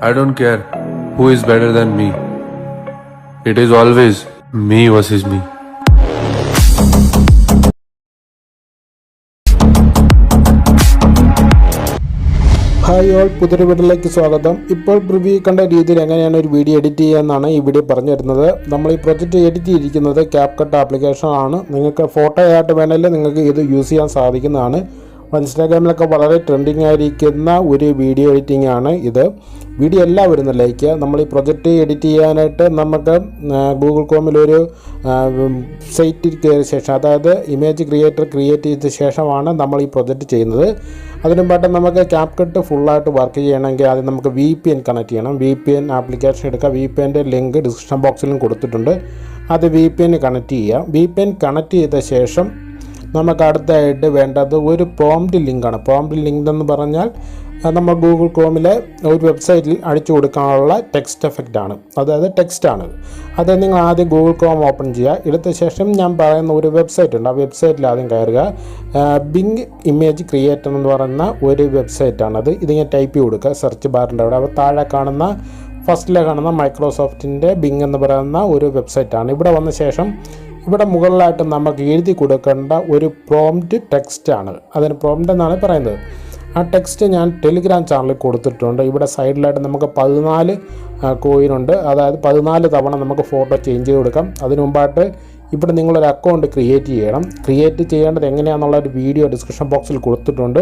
I don't care who is better than me. It is always me versus me. Hi all പുതിയൊരു വീട്ടിലേക്ക് സ്വാഗതം ഇപ്പോൾ preview കണ്ട രീതിയിൽ എങ്ങനെയാണ് ഒരു വീഡിയോ എഡിറ്റ് ചെയ്യുകയെന്നാണ് ഈ വീഡിയോ പറഞ്ഞു തരുന്നത് നമ്മൾ ഈ പ്രൊജക്റ്റ് എഡിറ്റ് ചെയ്തിരിക്കുന്നത് ക്യാപ് കട്ട് ആപ്ലിക്കേഷൻ ആണ് നിങ്ങൾക്ക് ഫോട്ടോ ആയിട്ട് വേണമെങ്കിൽ നിങ്ങൾക്ക് ഇത് യൂസ് ചെയ്യാൻ സാധിക്കുന്നതാണ് ഇൻസ്റ്റാഗ്രാമിലൊക്കെ വളരെ ട്രെൻഡിങ് ആയിരിക്കുന്ന ഒരു വീഡിയോ എഡിറ്റിംഗ് ആണ് ഇത്. വീഡിയോ എല്ലാവരും ഒന്ന് ലൈക്ക് ചെയ്യുക. നമ്മൾ ഈ പ്രൊജക്റ്റ് എഡിറ്റ് ചെയ്യാനായിട്ട് നമുക്ക് ഗൂഗിൾ കോമിൽ ഒരു സൈറ്റിൽ കയറിയ ശേഷം അതായത് ഇമേജ് ക്രിയേറ്റർ ക്രിയേറ്റ് ചെയ്ത ശേഷമാണ് നമ്മൾ ഈ പ്രൊജക്റ്റ് ചെയ്യുന്നത്. അതിനു പാട്ട് നമുക്ക് ക്യാപ് കട്ട് ഫുള്ളായിട്ട് വർക്ക് ചെയ്യണമെങ്കിൽ ആദ്യം നമുക്ക് വി പി എൻ കണക്ട് ചെയ്യണം. വി പി എൻ ആപ്ലിക്കേഷൻ എടുക്കുക. വി പി എന്റെ ലിങ്ക് ഡിസ്ക്രിപ്ഷൻ ബോക്സിലും കൊടുത്തിട്ടുണ്ട്. അത് വി പി എൻ കണക്ട് ചെയ്യുക. വി പി എൻ കണക്ട് ചെയ്ത ശേഷം നമുക്ക് അടുത്തായിട്ട് വേണ്ടത് ഒരു പ്രോംപ്റ്റ് ലിങ്കാണ്. പ്രോംപ്റ്റ് ലിങ്ക് എന്ന് പറഞ്ഞാൽ നമ്മൾ ഗൂഗിൾ ക്രോമിലെ ഒരു വെബ്സൈറ്റിൽ അടിച്ചു കൊടുക്കാനുള്ള ടെക്സ്റ്റ് എഫക്റ്റ് ആണ്. അതായത് ടെക്സ്റ്റാണ് അത് നിങ്ങൾ ആദ്യം ഗൂഗിൾ ക്രോം ഓപ്പൺ ചെയ്യുക. എടുത്ത ശേഷം ഞാൻ പറയുന്ന ഒരു വെബ്സൈറ്റ് ഉണ്ട്. ആ വെബ്സൈറ്റിൽ ആദ്യം കയറുക. ബിങ് ഇമേജ് ക്രിയേറ്റർ എന്ന് പറയുന്ന ഒരു വെബ്സൈറ്റാണത് ഞാൻ ടൈപ്പ് ചെയ്ത് കൊടുക്കുക. സെർച്ച് ബാറിന്റെ അവിടെ. അപ്പോൾ താഴെ കാണുന്ന ഫസ്റ്റിലെ കാണുന്ന മൈക്രോസോഫ്റ്റിന്റെ ബിങ് എന്ന് പറയുന്ന ഒരു വെബ്സൈറ്റാണ് ഇവിടെ വന്ന ശേഷം ഇവിടെ മുകളിലായിട്ട് നമുക്ക് എഴുതി കൊടുക്കേണ്ട ഒരു പ്രോംപ്റ്റ് ടെക്സ്റ്റ് ആണ്. അതിന് പ്രോംപ്റ്റ് എന്നാണ് പറയുന്നത്. ആ ടെക്സ്റ്റ് ഞാൻ ടെലിഗ്രാം ചാനലിൽ കൊടുത്തിട്ടുണ്ട്. ഇവിടെ സൈഡിലായിട്ട് നമുക്ക് പതിനാല് കോയിനുണ്ട് അതായത് പതിനാല് തവണ നമുക്ക് ഫോട്ടോ ചേഞ്ച് ചെയ്ത് കൊടുക്കാം. അതിനു മുമ്പായിട്ട് ഇവിടെ നിങ്ങളൊരു അക്കൗണ്ട് ക്രിയേറ്റ് ചെയ്യണം. ക്രിയേറ്റ് ചെയ്യേണ്ടത് എങ്ങനെയാണെന്നുള്ള ഒരു വീഡിയോ ഡിസ്ക്രിപ്ഷൻ ബോക്സിൽ കൊടുത്തിട്ടുണ്ട്.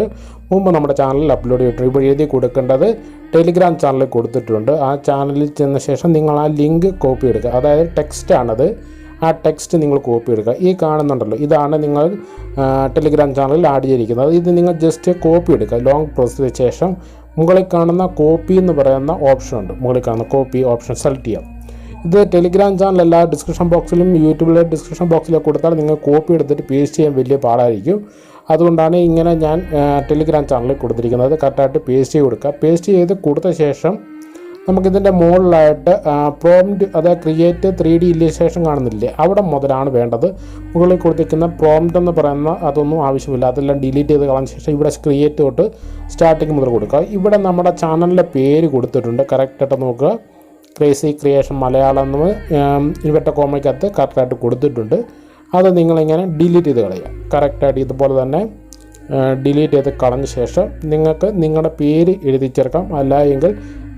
മുമ്പ് നമ്മുടെ ചാനലിൽ അപ്ലോഡ് ചെയ്തിട്ടുണ്ട് ഇപ്പോൾ എഴുതി കൊടുക്കേണ്ടത് ടെലിഗ്രാം ചാനലിൽ കൊടുത്തിട്ടുണ്ട്. ആ ചാനലിൽ ചെന്ന ശേഷം നിങ്ങൾ ആ ലിങ്ക് കോപ്പി എടുക്കുക. അതായത് ടെക്സ്റ്റാണത് ആ ടെക്സ്റ്റ് നിങ്ങൾ കോപ്പി എടുക്കുക. ഈ കാണുന്നുണ്ടല്ലോ ഇതാണ് നിങ്ങൾ ടെലിഗ്രാം ചാനലിൽ ആഡ് ചെയ്തിരിക്കുന്നത്. ഇത് നിങ്ങൾ ജസ്റ്റ് കോപ്പി എടുക്കുക. ലോങ് പ്രോസസ്സിന് ശേഷം മുകളിൽ കാണുന്ന കോപ്പി എന്ന് പറയുന്ന ഓപ്ഷൻ ഉണ്ട്. മുകളിൽ കാണുന്ന കോപ്പി ഓപ്ഷൻ സെലക്ട് ചെയ്യാം. ഇത് ടെലിഗ്രാം ചാനൽ എല്ലാ ഡിസ്ക്രിപ്ഷൻ ബോക്സിലും യൂട്യൂബിലെ ഡിസ്ക്രിപ്ഷൻ ബോക്സിലൊക്കെ കൊടുത്താൽ നിങ്ങൾ കോപ്പി എടുത്തിട്ട് പേസ്റ്റ് ചെയ്യാൻ വലിയ പാടായിരിക്കും. അതുകൊണ്ടാണ് ഇങ്ങനെ ഞാൻ ടെലിഗ്രാം ചാനലിൽ കൊടുത്തിരിക്കുന്നത്. കറക്റ്റായിട്ട് പേസ്റ്റ് ചെയ്ത് കൊടുക്കുക. പേസ്റ്റ് ചെയ്ത് കൊടുത്ത ശേഷം നമുക്കിതിന്റെ മുകളിലായിട്ട് പ്രോംപ്റ്റ് അതായത് ക്രിയേറ്റ് ത്രീ ഡി ഇല്ലിസ്ട്രേഷൻ കാണുന്നില്ലേ? അവിടെ മുതലാണ് വേണ്ടത്. മുകളിൽ കൊടുത്തിരിക്കുന്ന പ്രോംപ്റ്റ് എന്ന് പറയുന്ന അതൊന്നും ആവശ്യമില്ല. അതെല്ലാം ഡിലീറ്റ് ചെയ്ത് കളഞ്ഞ ശേഷം ഇവിടെ ക്രിയേറ്റ് തൊട്ട് സ്റ്റാർട്ടിങ് മുതൽ കൊടുക്കുക. ഇവിടെ നമ്മുടെ ചാനലിന്റെ പേര് കൊടുത്തിട്ടുണ്ട്. കറക്റ്റായിട്ട് നോക്കുക. ക്രേസി ക്രിയേഷൻ മലയാളം എന്ന് ഇവരുടെ കോമയ്ക്കകത്ത് കറക്റ്റായിട്ട് കൊടുത്തിട്ടുണ്ട്. അത് നിങ്ങളിങ്ങനെ ഡിലീറ്റ് ചെയ്ത് കളയുക. കറക്റ്റായിട്ട് ഇതുപോലെ തന്നെ ഡിലീറ്റ് ചെയ്ത് കളഞ്ഞ ശേഷം നിങ്ങൾക്ക് നിങ്ങളുടെ പേര് എഴുതി ചേർക്കാം. അല്ല എങ്കിൽ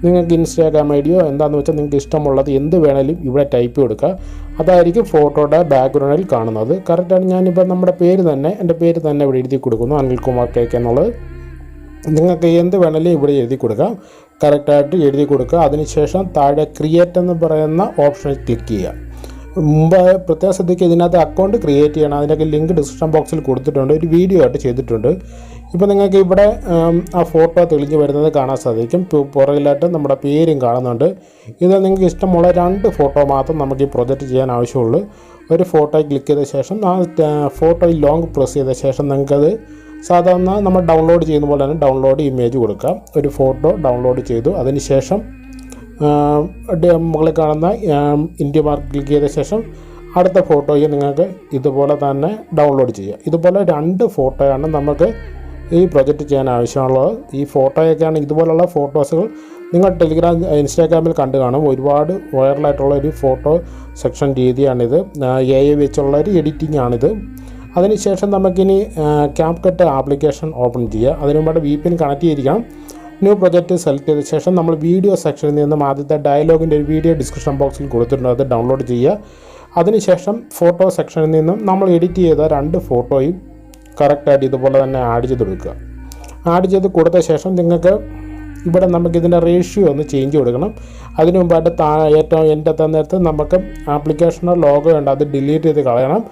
നിങ്ങൾക്ക് ഇൻസ്റ്റാഗ്രാം ഐ ഡിയോ എന്താണെന്ന് വെച്ചാൽ നിങ്ങൾക്ക് ഇഷ്ടമുള്ളത് എന്ത് വേണേലും ഇവിടെ ടൈപ്പ് കൊടുക്കുക അതായിരിക്കും ഫോട്ടോയുടെ ബാക്ക്ഗ്രൗണ്ടിൽ കാണുന്നത്. കറക്റ്റാണ് ഞാനിപ്പോൾ നമ്മുടെ പേര് തന്നെ എന്റെ പേര് തന്നെ ഇവിടെ എഴുതി കൊടുക്കുന്നു അനിൽകുമാർ കേക്ക് എന്നുള്ളത്. നിങ്ങൾക്ക് എന്ത് വേണമെങ്കിലും ഇവിടെ എഴുതി കൊടുക്കാം. കറക്റ്റായിട്ട് എഴുതി കൊടുക്കുക. അതിനുശേഷം താഴെ ക്രിയേറ്റ് എന്ന് പറയുന്ന ഓപ്ഷനിൽ ക്ലിക്ക് ചെയ്യുക. മുമ്പ് പ്രത്യേകം ശ്രദ്ധിക്കുക ഇതിനകത്ത് അക്കൗണ്ട് ക്രിയേറ്റ് ചെയ്യണം. അതിന്റെയൊക്കെ ലിങ്ക് ഡിസ്ക്രിപ്ഷൻ ബോക്സിൽ കൊടുത്തിട്ടുണ്ട്. ഒരു വീഡിയോ ആയിട്ട് ചെയ്തിട്ടുണ്ട്. ഇപ്പോൾ നിങ്ങൾക്ക് ഇവിടെ ആ ഫോട്ടോ തെളിഞ്ഞു വരുന്നത് കാണാൻ സാധിക്കും. പുറകിലായിട്ട് നമ്മുടെ പേരും കാണുന്നുണ്ട്. ഇത് നിങ്ങൾക്ക് ഇഷ്ടമുള്ള രണ്ട് ഫോട്ടോ മാത്രം നമുക്ക് ഈ പ്രൊജക്റ്റ് ചെയ്യാൻ ആവശ്യമുള്ളൂ. ഒരു ഫോട്ടോ ക്ലിക്ക് ചെയ്ത ശേഷം ആ ഫോട്ടോ ലോങ് പ്രസ് ചെയ്ത ശേഷം നിങ്ങൾക്കത് സാധാരണ നമ്മൾ ഡൗൺലോഡ് ചെയ്യുന്ന പോലെ തന്നെ ഡൗൺലോഡ് ഇമേജ് കൊടുക്കാം. ഒരു ഫോട്ടോ ഡൗൺലോഡ് ചെയ്തു. അതിനുശേഷം മുകളിൽ കാണുന്ന ഇന്ത്യ മാർക്ക് ക്ലിക്ക് ചെയ്ത ശേഷം അടുത്ത ഫോട്ടോയെ നിങ്ങൾക്ക് ഇതുപോലെ തന്നെ ഡൗൺലോഡ് ചെയ്യുക ഇതുപോലെ രണ്ട് ഫോട്ടോയാണ് നമുക്ക് ഈ പ്രൊജക്റ്റ് ചെയ്യാൻ ആവശ്യമുള്ളത് ഈ ഫോട്ടോയൊക്കെയാണ് ഇതുപോലുള്ള ഫോട്ടോസുകൾ നിങ്ങൾ ടെലിഗ്രാം ഇൻസ്റ്റാഗ്രാമിൽ കണ്ടു കാണും. ഒരുപാട് വൈറലായിട്ടുള്ള ഒരു ഫോട്ടോ സെക്ഷൻ രീതിയാണിത്. എ ഐ വെച്ചുള്ള ഒരു എഡിറ്റിംഗ് ആണിത്. അതിനുശേഷം നമുക്കിനി ക്യാപ് കട്ട് ആപ്ലിക്കേഷൻ ഓപ്പൺ ചെയ്യുക അതിനു മുമ്പായിട്ട് വി പി എൻ കണക്ട് ചെയ്തിരിക്കണം. ന്യൂ പ്രൊജക്റ്റ് സെലക്ട് ചെയ്ത ശേഷം നമ്മൾ വീഡിയോ സെക്ഷനിൽ നിന്നും ആദ്യത്തെ ഡയലോഗിന്റെ ഒരു വീഡിയോ ഡിസ്ക്രിപ്ഷൻ ബോക്സിൽ കൊടുത്തിട്ടുണ്ട്. അത് ഡൗൺലോഡ് ചെയ്യുക. അതിനുശേഷം ഫോട്ടോ സെക്ഷനിൽ നിന്നും നമ്മൾ എഡിറ്റ് ചെയ്ത രണ്ട് ഫോട്ടോയും കറക്റ്റായിട്ട് ഇതുപോലെ തന്നെ ആഡ് ചെയ്ത് കൊടുക്കുക. ആഡ് ചെയ്ത് കൊടുത്ത ശേഷം നിങ്ങൾക്ക് ഇവിടെ നമുക്ക് ഇതിന്റെ റേഷ്യോ ഒന്ന് ചേഞ്ച് കൊടുക്കണം. അതിനു മുമ്പായിട്ട് താ ഏറ്റവും എന്റെ തന്നേരത്ത് നമുക്ക് ആപ്ലിക്കേഷനോ ലോഗോ ഉണ്ട് അത് ഡിലീറ്റ് ചെയ്ത് കളയണം.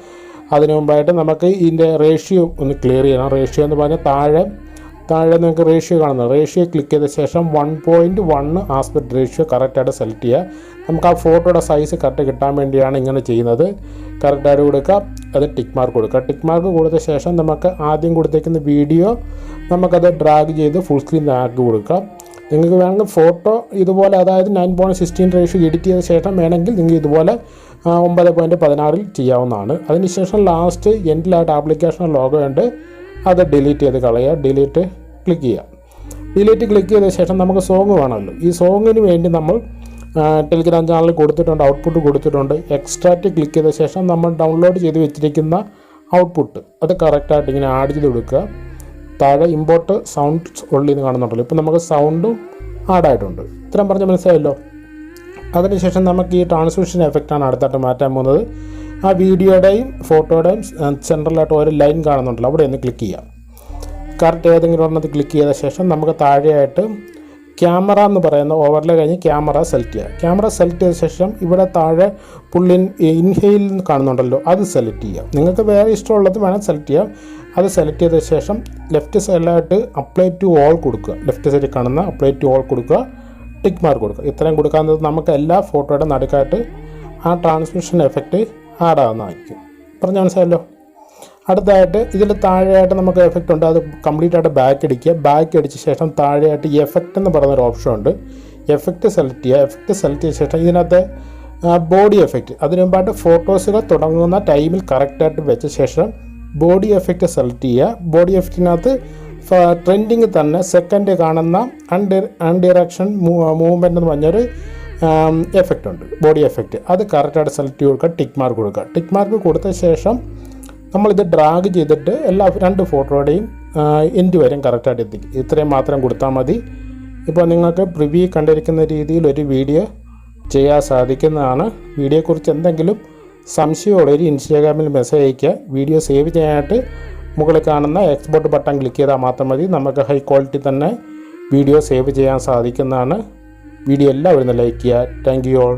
അതിനു മുമ്പായിട്ട് നമുക്ക് ഇതിന്റെ റേഷ്യോ ഒന്ന് ക്ലിയർ ചെയ്യണം. റേഷ്യോ എന്ന് പറഞ്ഞാൽ താഴെ താഴെ നിങ്ങൾക്ക് റേഷ്യോ കാണുന്നത്. റേഷ്യോ ക്ലിക്ക് ചെയ്ത ശേഷം one point one aspect ratio കറക്റ്റായിട്ട് സെലക്ട് ചെയ്യുക. നമുക്ക് ആ ഫോട്ടോയുടെ സൈസ് കറക്റ്റ് കിട്ടാൻ വേണ്ടിയാണ് ഇങ്ങനെ ചെയ്യുന്നത്. കറക്റ്റായിട്ട് കൊടുക്കുക. അത് ടിക്ക് മാർക്ക് കൊടുക്കുക. ടിക്ക് മാർക്ക് കൊടുത്ത ശേഷം നമുക്ക് ആദ്യം കൊടുത്തേക്കുന്ന വീഡിയോ നമുക്കത് ഡ്രാഗ് ചെയ്ത് ഫുൾ സ്ക്രീൻ ആക്കി കൊടുക്കാം നിങ്ങൾക്ക് വേണമെങ്കിൽ ഫോട്ടോ ഇതുപോലെ അതായത് nine point sixteen ratio edit ചെയ്ത ശേഷം വേണമെങ്കിൽ നിങ്ങൾക്ക് ഇതുപോലെ ഒമ്പത് പോയിന്റ് പതിനാറിൽ ചെയ്യാവുന്നതാണ്. അതിനുശേഷം ലാസ്റ്റ് എൻഡിലായിട്ട് ആപ്ലിക്കേഷൻ ലോഗോ ഉണ്ട്. അത് ഡിലീറ്റ് ചെയ്ത് കളയുക. ഡിലീറ്റ് ക്ലിക്ക് ചെയ്യുക. ഡിലീറ്റ് ക്ലിക്ക് ചെയ്ത ശേഷം നമുക്ക് സോങ് വേണമല്ലോ. ഈ സോങ്ങിന് വേണ്ടി നമ്മൾ ടെലിഗ്രാം ചാനൽ കൊടുത്തിട്ടുണ്ട് ഔട്ട്പുട്ട് കൊടുത്തിട്ടുണ്ട്. എക്സ്ട്രാക്റ്റ് ക്ലിക്ക് ചെയ്ത ശേഷം നമ്മൾ ഡൗൺലോഡ് ചെയ്ത് വെച്ചിരിക്കുന്ന ഔട്ട്പുട്ട് അത് കറക്റ്റായിട്ട് ഇങ്ങനെ ആഡ് ചെയ്ത് കൊടുക്കുക. താഴെ ഇമ്പോർട്ട് സൗണ്ട് ഉള്ളിൽ നിന്ന് കാണുന്നുണ്ടല്ലോ. ഇപ്പോൾ നമുക്ക് സൗണ്ടും ആഡായിട്ടുണ്ട് ഇത്രയും പറഞ്ഞ് മനസ്സിലായല്ലോ. അതിനുശേഷം നമുക്ക് ഈ ട്രാൻസ്മിഷൻ എഫക്റ്റാണ് അടുത്തായിട്ട് മാറ്റാൻ പോകുന്നത്. ആ വീഡിയോയുടെയും ഫോട്ടോയുടെയും സെൻട്രലായിട്ട് ഒരു ലൈൻ കാണുന്നുണ്ടല്ലോ. അവിടെ ഒന്ന് ക്ലിക്ക് ചെയ്യാം. കറക്റ്റ് ഏതെങ്കിലും ഒരെണ്ണത്തിൽ ക്ലിക്ക് ചെയ്ത ശേഷം നമുക്ക് താഴെയായിട്ട് ക്യാമറ എന്ന് പറയുന്ന ഓവറിൽ കഴിഞ്ഞ് ക്യാമറ സെലക്ട് ചെയ്യുക. ക്യാമറ സെലക്ട് ചെയ്ത ശേഷം ഇവിടെ താഴെ പുള്ളിൻ ഇൻഹെയിൽ കാണുന്നുണ്ടല്ലോ അത് സെലക്ട് ചെയ്യുക. നിങ്ങൾക്ക് വേറെ ഇഷ്ടമുള്ളത് വേണം സെലക്ട് ചെയ്യാം. അത് സെലക്ട് ചെയ്ത ശേഷം ലെഫ്റ്റ് സൈഡിലായിട്ട് അപ്ലൈ ടു ഓൾ കൊടുക്കുക. ലെഫ്റ്റ് സൈഡിൽ കാണുന്ന അപ്ലൈ ടു ഓൾ കൊടുക്കുക ടിക്ക് മാർക്ക് കൊടുക്കുക. ഇത്രയും കൊടുക്കാവുന്നത് നമുക്ക് എല്ലാ ഫോട്ടോയുടെ നടുക്കായിട്ട് ആ ട്രാൻസ്മിഷൻ എഫക്റ്റ് ആഡ് ആവുന്നതായിരിക്കും. പറഞ്ഞു മനസ്സിലായല്ലോ? അടുത്തതായിട്ട് ഇതിൽ താഴെയായിട്ട് നമുക്ക് എഫക്റ്റ് ഉണ്ട്. അത് കംപ്ലീറ്റ് ആയിട്ട് ബാക്ക് അടിക്കുക ബാക്ക് അടിച്ച ശേഷം താഴെയായിട്ട് എഫക്റ്റ് എന്ന് പറയുന്നൊരു ഓപ്ഷൻ ഉണ്ട്. എഫക്റ്റ് സെലക്ട് ചെയ്യുക. എഫക്റ്റ് സെലക്ട് ചെയ്ത ശേഷം ഇതിനകത്ത് ബോഡി എഫക്റ്റ് അതിനു മുമ്പായിട്ട് ഫോട്ടോസുകൾ തുടങ്ങുന്ന ടൈമിൽ കറക്റ്റായിട്ട് വെച്ച ശേഷം ബോഡി എഫക്റ്റ് സെലക്ട് ചെയ്യുക. ബോഡി എഫക്റ്റിനകത്ത് ട്രെൻഡിങ് തന്നെ സെക്കൻഡ് കാണുന്ന അൺഡി അൺഡിറക്ഷൻ മൂവ്മെന്റ് എന്ന് പറഞ്ഞൊരു എഫക്റ്റ് ഉണ്ട്. ബോഡി എഫക്റ്റ് അത് കറക്റ്റായിട്ട് സെലക്ട് ചെയ്ത് കൊടുക്കുക. ടിക്ക് മാർക്ക് കൊടുക്കുക. ടിക്ക് മാർക്ക് കൊടുത്ത ശേഷം നമ്മളിത് ഡ്രാഗ് ചെയ്തിട്ട് എല്ലാ രണ്ട് ഫോട്ടോയുടെയും എൻഡ് വരെയും കറക്റ്റായിട്ട് എത്തിക്കും ഇത്രയും മാത്രം കൊടുത്താൽ മതി. ഇപ്പോൾ നിങ്ങൾക്ക് പ്രിവ്യൂ കണ്ടിരിക്കുന്ന രീതിയിൽ ഒരു വീഡിയോ ചെയ്യാൻ സാധിക്കുന്നതാണ്. വീഡിയോയെക്കുറിച്ച് എന്തെങ്കിലും സംശയമുള്ളവർ ഇൻസ്റ്റാഗ്രാമിൽ മെസ്സേജ് അയയ്ക്കുക. വീഡിയോ സേവ് ചെയ്യാനായിട്ട് മുകളിൽ കാണുന്ന എക്സ്പോർട്ട് ബട്ടൺ ക്ലിക്ക് ചെയ്താൽ മാത്രം മതി. നമുക്ക് ഹൈ ക്വാളിറ്റി തന്നെ വീഡിയോ സേവ് ചെയ്യാൻ സാധിക്കുന്നതാണ്. വീഡിയോ എല്ലാവരും ലൈക്ക് ചെയ്യുക. Thank you all